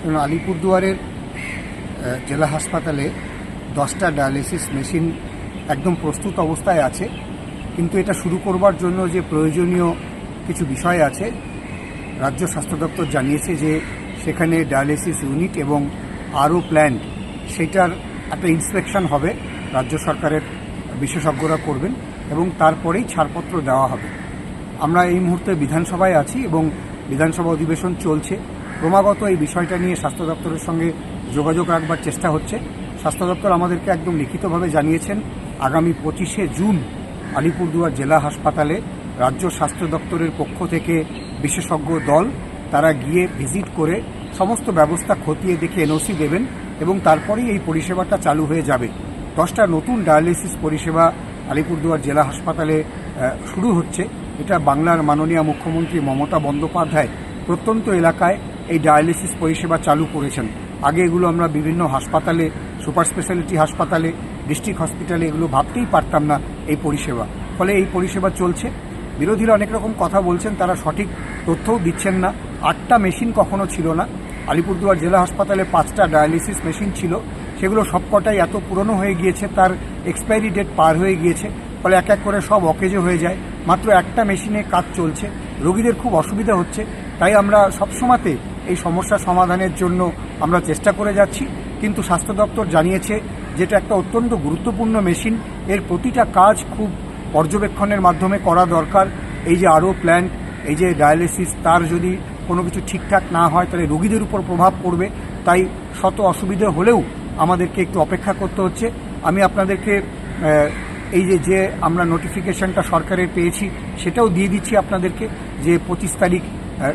কারণ আলিপুরদুয়ারের জেলা হাসপাতালে দশটা ডায়ালিসিস মেশিন একদম প্রস্তুত অবস্থায় আছে। কিন্তু এটা শুরু করবার জন্য যে প্রয়োজনীয় কিছু বিষয় আছে, রাজ্য স্বাস্থ্য দপ্তর জানিয়েছে যে সেখানে ডায়ালিসিস ইউনিট এবং আরও প্ল্যান্ট, সেটার একটা ইন্সপেকশন হবে, রাজ্য সরকারের বিশেষজ্ঞরা করবেন এবং তারপরেই ছাড়পত্র দেওয়া হবে। আমরা এই মুহূর্তে বিধানসভায় আছি এবং বিধানসভা অধিবেশন চলছে। ক্রমাগত এই বিষয়টা নিয়ে স্বাস্থ্য দপ্তরের সঙ্গে যোগাযোগ রাখবার চেষ্টা হচ্ছে। স্বাস্থ্য দপ্তর আমাদেরকে একদম লিখিতভাবে জানিয়েছেন, আগামী পঁচিশে জুন আলিপুরদুয়ার জেলা হাসপাতালে রাজ্য স্বাস্থ্য দপ্তরের পক্ষ থেকে বিশেষজ্ঞ দল, তারা গিয়ে ভিজিট করে সমস্ত ব্যবস্থা খতিয়ে দেখে এনওসি দেবেন এবং তারপরেই এই পরিষেবাটা চালু হয়ে যাবে। দশটা নতুন ডায়ালিসিস পরিষেবা আলিপুরদুয়ার জেলা হাসপাতালে শুরু হচ্ছে। এটা বাংলার মাননীয় মুখ্যমন্ত্রী মমতা বন্দ্যোপাধ্যায় প্রত্যন্ত এলাকায় এই ডায়ালিসিস পরিষেবা চালু করেছেন। আগে এগুলো আমরা বিভিন্ন হাসপাতালে সুপার স্পেশালিটি হাসপাতালে ডিস্ট্রিক্ট হসপিটালে এগুলো ভাবতেই পারতাম না এই পরিষেবা। ফলে এই পরিষেবা চলছে। বিরোধীরা অনেক রকম কথা বলছেন, তারা সঠিক তথ্যও দিচ্ছেন না। আটটা মেশিন কখনো ছিল না। আলিপুরদুয়ার জেলা হাসপাতালে পাঁচটা ডায়ালিসিস মেশিন ছিল। সেগুলো সবকটাই এত পুরনো হয়ে গিয়েছে, তার এক্সপায়ারি ডেট পার হয়ে গিয়েছে, ফলে এক এক করে সব অকেজে হয়ে যায়। মাত্র একটা মেশিনে কাজ চলছে। রোগীদের খুব অসুবিধা হচ্ছে। তাই আমরা সবসময়তে এই সমস্যা সমাধানের জন্য আমরা চেষ্টা করে যাচ্ছি। কিন্তু স্বাস্থ্য দপ্তর জানিয়েছে যেটা একটা অত্যন্ত গুরুত্বপূর্ণ মেশিন, এর প্রতিটা কাজ খুব পর্যবেক্ষণের মাধ্যমে করা দরকার। এই যে আরও প্ল্যান এই যে ডায়ালিসিস, তার যদি কোনো কিছু ঠিকঠাক না হয়, তাহলে রোগীদের উপর প্রভাব পড়বে। তাই শত অসুবিধে হলেও আমাদেরকে একটু অপেক্ষা করতে হচ্ছে। আমি আপনাদেরকে এই যে যে আমরা নোটিফিকেশনটা সরকারের পেয়েছি, সেটাও দিয়ে দিচ্ছি আপনাদেরকে যে পঁচিশ তারিখ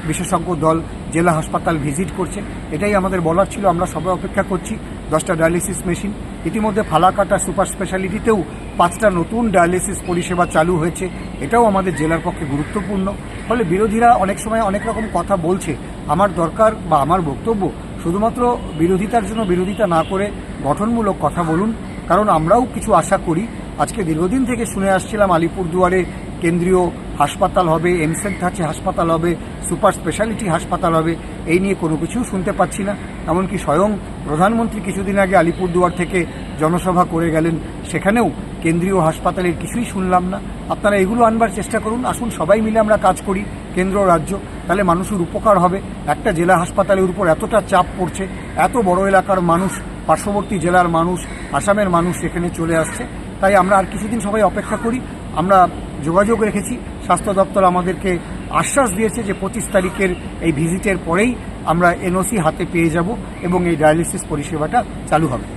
বিশেষজ্ঞ দল জেলা হাসপাতাল ভিজিট করছে। এটাই আমাদের বলার ছিল। আমরা সবাই অপেক্ষা করছি। দশটা ডায়ালিসিস মেশিন। ইতিমধ্যে ফালাকাটা সুপার স্পেশালিটিতেও পাঁচটা নতুন ডায়ালিসিস পরিষেবা চালু হয়েছে। এটাও আমাদের জেলার পক্ষে গুরুত্বপূর্ণ। ফলে বিরোধীরা অনেক সময় অনেক রকম কথা বলছে। আমার দরকার বা আমার বক্তব্য শুধুমাত্র বিরোধিতার জন্য বিরোধিতা না করে গঠনমূলক কথা বলুন। কারণ আমরাও কিছু আশা করি। আজকে দীর্ঘদিন থেকে শুনে আসছিলাম আলিপুরদুয়ারে কেন্দ্রীয় হাসপাতাল হবে এমসেন থাকছে, হাসপাতাল হবে, সুপার স্পেশালিটি হাসপাতাল হবে, এই নিয়ে কোনো কিছু শুনতে পাচ্ছি না। এমনকি স্বয়ং প্রধানমন্ত্রী কিছুদিন আগে আলিপুরদুয়ার থেকে জনসভা করে গেলেন, সেখানেও কেন্দ্রীয় হাসপাতালের কিছুই শুনলাম না। আপনারা এগুলো আনবার চেষ্টা করুন, আসুন সবাই মিলে আমরা কাজ করি, কেন্দ্র রাজ্য, তাহলে মানুষের উপকার হবে। একটা জেলা হাসপাতালের উপর এতটা চাপ পড়ছে, এত বড় এলাকার মানুষ, পার্শ্ববর্তী জেলার মানুষ, আসামের মানুষ এখানে চলে আসছে, তাই আমরা আর কিছুদিন সবাই অপেক্ষা করি, আমরা যোগাযোগ রেখেছি। স্বাস্থ্য দপ্তর আমাদেরকে আশ্বাস দিয়েছে যে পঁচিশ তারিখের এই ভিজিটের পরেই আমরা এনওসি হাতে পেয়ে যাব এবং এই ডায়ালিসিস পরিষেবাটা চালু হবে।